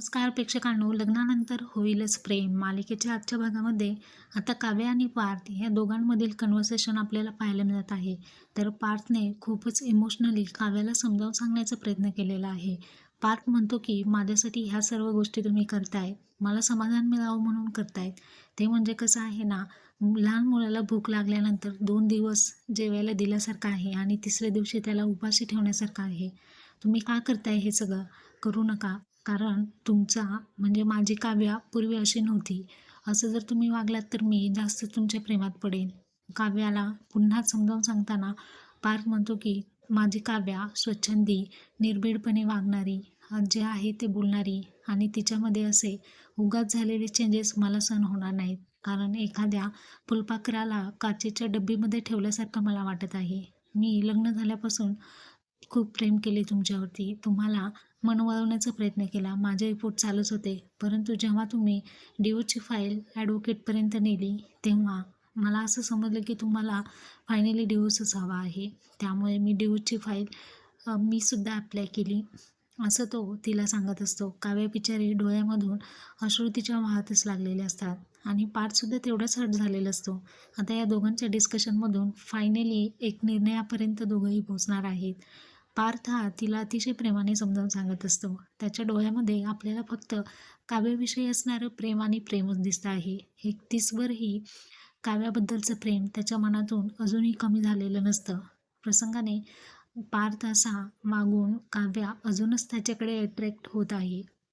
नमस्कार प्रेक्षकांनो लग्नानंतर होईलच प्रेम. मालिकेच्या आजच्या भागामध्ये आता काव्य आणि पार्थ या दोघांमधील कन्व्हर्सेशन आपल्याला पाहायला मिळत आहे. तर पार्थने खूपच इमोशनली काव्याला समजावून सांगण्याचा प्रयत्न केलेला आहे. पार्थ म्हणतो की माझ्यासाठी ह्या सर्व गोष्टी तुम्ही करताय. मला समाधान मिळावं म्हणून करतायत. ते म्हणजे कसं आहे ना लहान मुलाला भूक लागल्यानंतर दोन दिवस जेवायला दिल्यासारखं आहे आणि तिसऱ्या दिवशी त्याला उपाशी ठेवण्यासारखं आहे. तुम्ही का करताय हे सगळं? करू नका. कारण तुमचा म्हणजे माझी काव्या पूर्वी अशी नव्हती. असं जर तुम्ही वागलात तर मी जास्त तुमच्या प्रेमात पडेन. काव्याला पुन्हा समजावून सांगताना पार्थ म्हणतो की माझी काव्या स्वच्छंदी निर्भीडपणे वागणारी जे आहे ते बोलणारी आणि तिच्यामध्ये असे उगाच झालेले चेंजेस मला सहन होणार नाहीत. कारण एखाद्या फुलपाखराला काचेच्या डब्बीमध्ये ठेवल्यासारखं मला वाटत आहे. मी लग्न झाल्यापासून खूप प्रेम केले तुमच्यावरती. तुम्हाला मन वळवण्याचा प्रयत्न केला. माझे रिपोर्ट चालूच होते. परंतु जेव्हा तुम्ही डिओची फाईल ॲडव्होकेटपर्यंत नेली तेव्हा मला असं समजलं की तुम्हाला फायनली डिओसच हवा आहे. त्यामुळे मी डिओची फाईल मी सुद्धा अप्लाय केली. असं तो तिला सांगत असतो. काव्य बिचारी डोळ्यामधून अश्रू तिच्या वाहतच लागलेले असतात. आणि पार्टसुद्धा तेवढाच हट झालेला असतो. आता या दोघांच्या डिस्कशनमधून फायनली एक निर्णयापर्यंत दोघंही पोचणार आहेत. पार्थ हा तिला अतिशय प्रेमाने समजावून सांगत असतो. त्याच्या डोळ्यामध्ये आपल्याला फक्त काव्याविषयी असणारं प्रेम आणि प्रेमच दिसतं आहे. एकतीसवरही काव्याबद्दलचं प्रेम त्याच्या मनातून अजूनही कमी झालेलं नसतं. प्रसंगाने पार्थ असा मागून काव्या अजूनच त्याच्याकडे अट्रॅक्ट होत आहे.